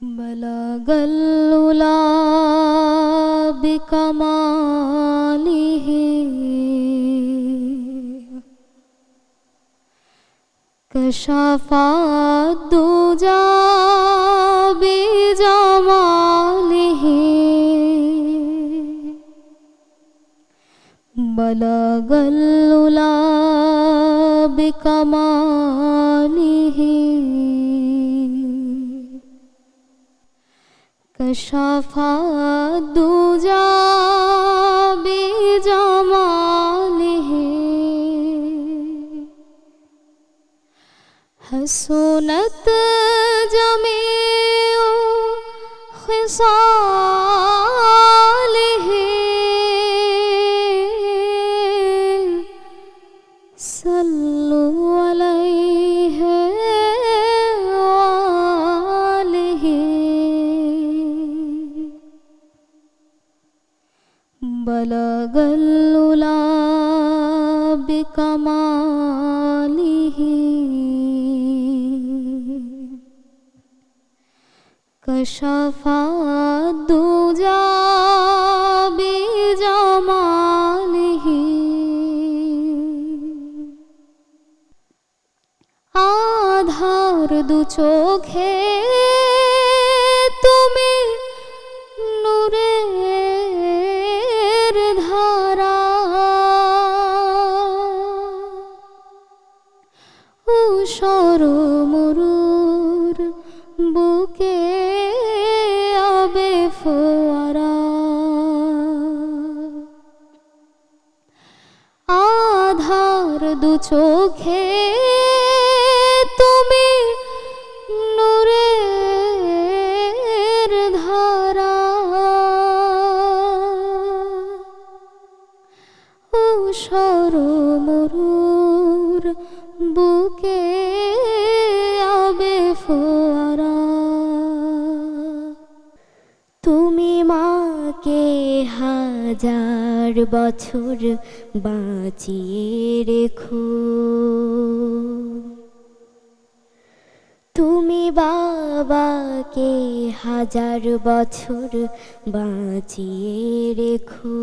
بلغ العلا بكماله كشف الدجى بجماله بلغ العلا بكماله সফা দুজাবে জমালে হসনত জমে ও খিসা بلغ العلا بكماله كشف الدجى بجماله আধার দু চোখে তুমি চোখে মাকে হাজার বছর বাঁচিয়ে রেখো। তুমি বাবাকে হাজার বছর বাঁচিয়ে রেখো।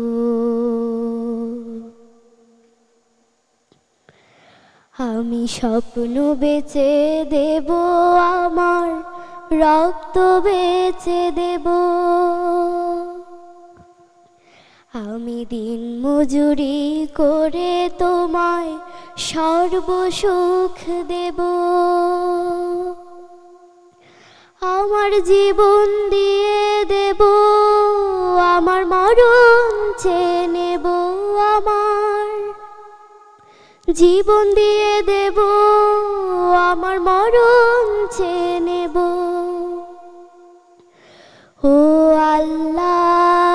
আমি স্বপ্ন বেচে দেব, আমার রক্ত বেচে দেব। আমি দিন মজুরি করে তোমায় সর্বসুখ দেব। আমার জীবন দিয়ে দেব, আমার মরণ চেয়ে নেব আমার। জীবন দিয়ে দেব, আমার মরণ চেয়ে নেব। ও আল্লাহ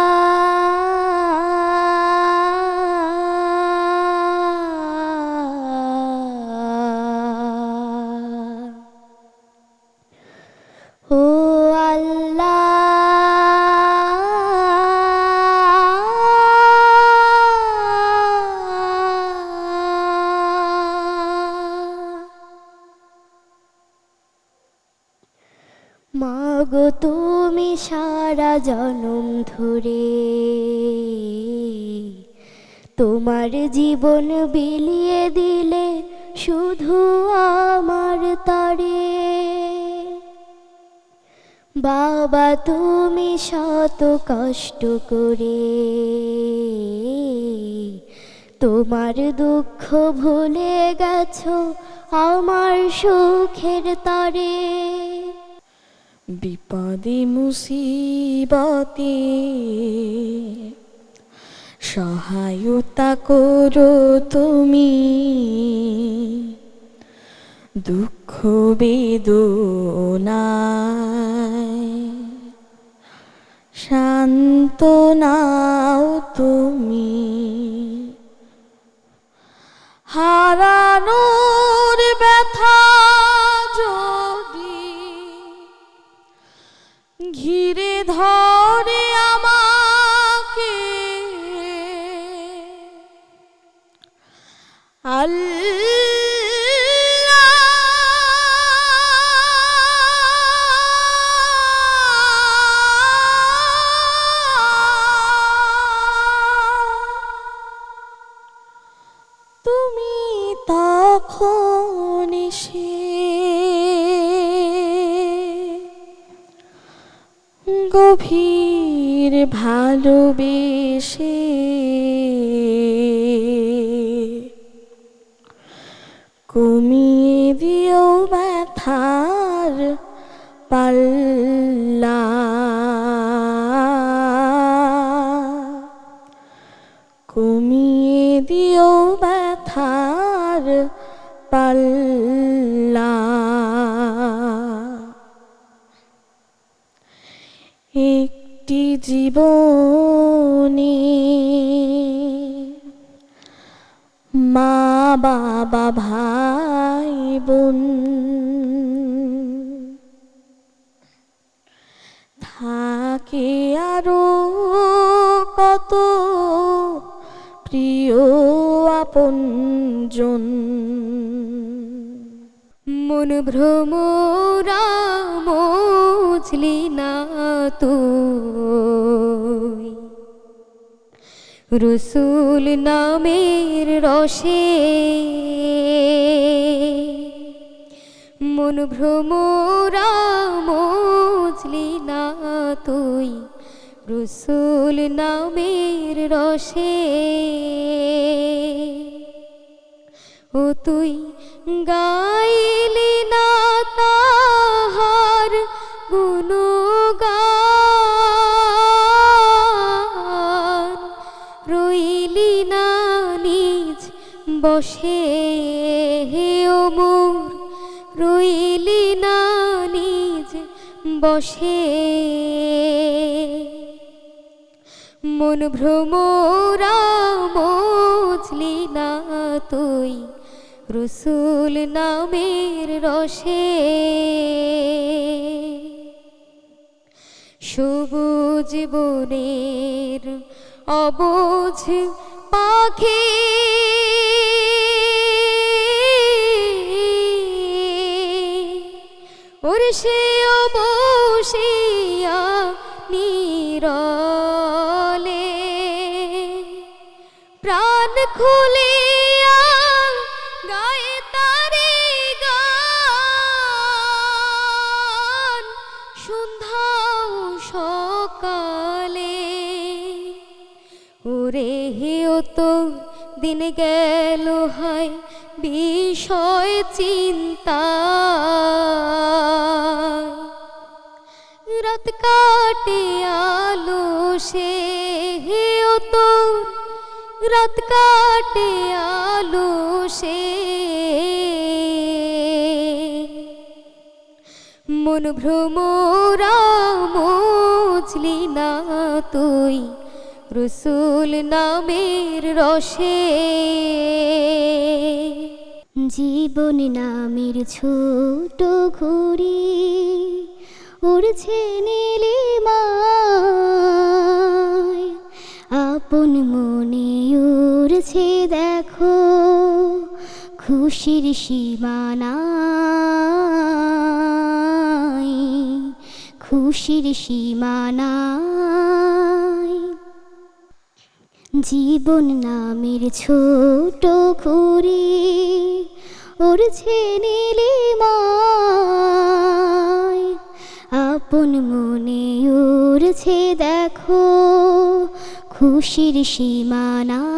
সারা জনম ধরে। তোমার জীবন বিলিয়ে দিলে শুধু আমার তরে। বাবা, তুমি শত কষ্ট করে তোমার দুঃখ ভুলে গেছো আমার সুখের তরে। বিপদে মুসিবতে সহায়তা করো তুমি। দুঃখ বেদনায় শান্ত নাও তুমি। হারানোর গভীর ভালোবেসে। কমিয়ে দিও ব্যথার পাল্লা জীবনে। মা বাবা ভাই বোন। থাকে আরও কত প্রিয় আপনজন। মন ভ্রমরা মজলি না তুই। রসুল নামের রসে মন ভ্রমরা মজলি না তুই। রসুল নামের রসে ও তুই গাইলি না তাহার গুণগান। রইলি না নিজ বসে হে ও মোর রইলি না নিজ বসে। মন ভ্রমরা মজলি না তুই। রসুল নামের রসে। সবুজ বনের অবোঝ পাখি। ওর সে বসিয়া নীরলে। প্রাণ খুলিয়া সন্ধ্যাও সকালে ওরে হেও তো দিন গেল হয় বিষয় চিন্তা। রাত কাটে আলো সে হেও তো, রাত কাটে মন ভ্রমরা মজলি না তুই রসুল নামের রসে। জীবন নামের ছোট ঘুড়ি উড়ছে নীলিমায় আপন মনে উড়ছে দেখো খুশির সীমানায় খুশির সীমানায়। জীবন নামের ছোট খুরি উড়ছে নীলিমায় আপন মনে উড়ছে দেখো খুশির সীমানায়।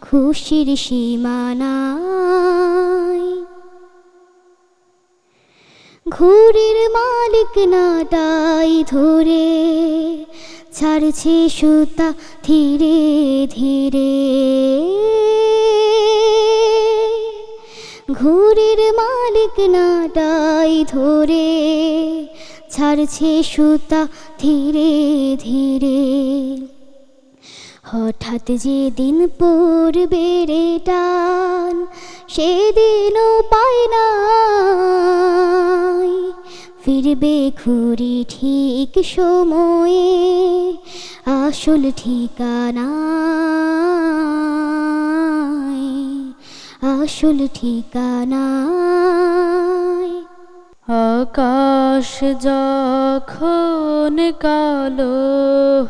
খুশির সীমানায় ঘুড়ির মালিক নাটাই ধরে ছাড়ছে সুতা ধীরে ধীরে। ঘুড়ির মালিক নাটাই ধরে ছাড়ছে সুতা ধীরে ধীরে। হঠাৎ যেদিন পড়বে রে টান, সেদিনও পায় না। ফিরবে ঘুরি ঠিক সময়ে আসল ঠিকানা। আসল ঠিকানা। আকাশ যখন কালো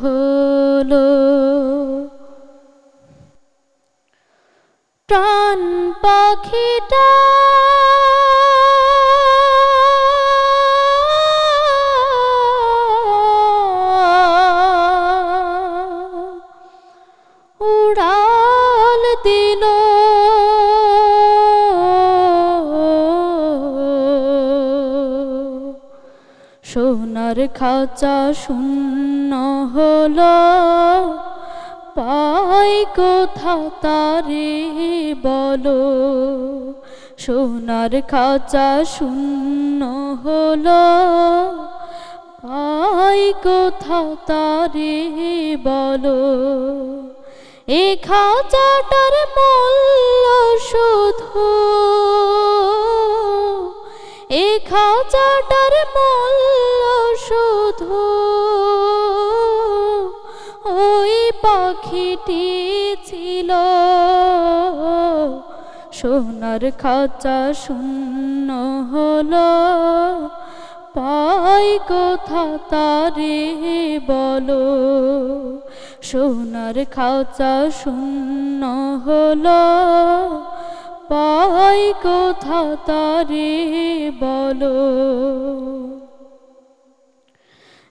হলো প্রাণ পাখিটা সোনার খাঁচা শূন্য হলো, পাই কোথা তারে বলো? সোনার খাঁচা শূন্য হলো, পাই কোথা তারে বলো? এ খাঁচাটার মূল্য শুধু এ খাঁচাটার মূল্য শুধু ওই পাখিটি ছিল। সোনার খাঁচা শূন্য হলো, পাই কোথা তারে বলো? সোনার খাঁচা শূন্য হলো পাই কোথা তারে বলো।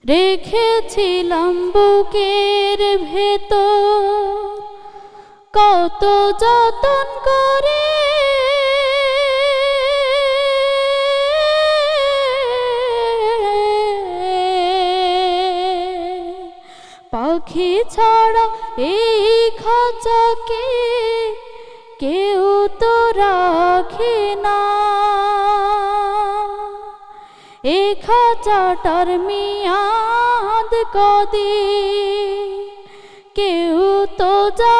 রেখেছিলাম বুকের ভেতর কত যতন করে। পাখি ছাড়া এই খাঁচাকে কেউ তো রাখে না। এ খাঁচাটার মিয়াদ কদি কেউ তো যা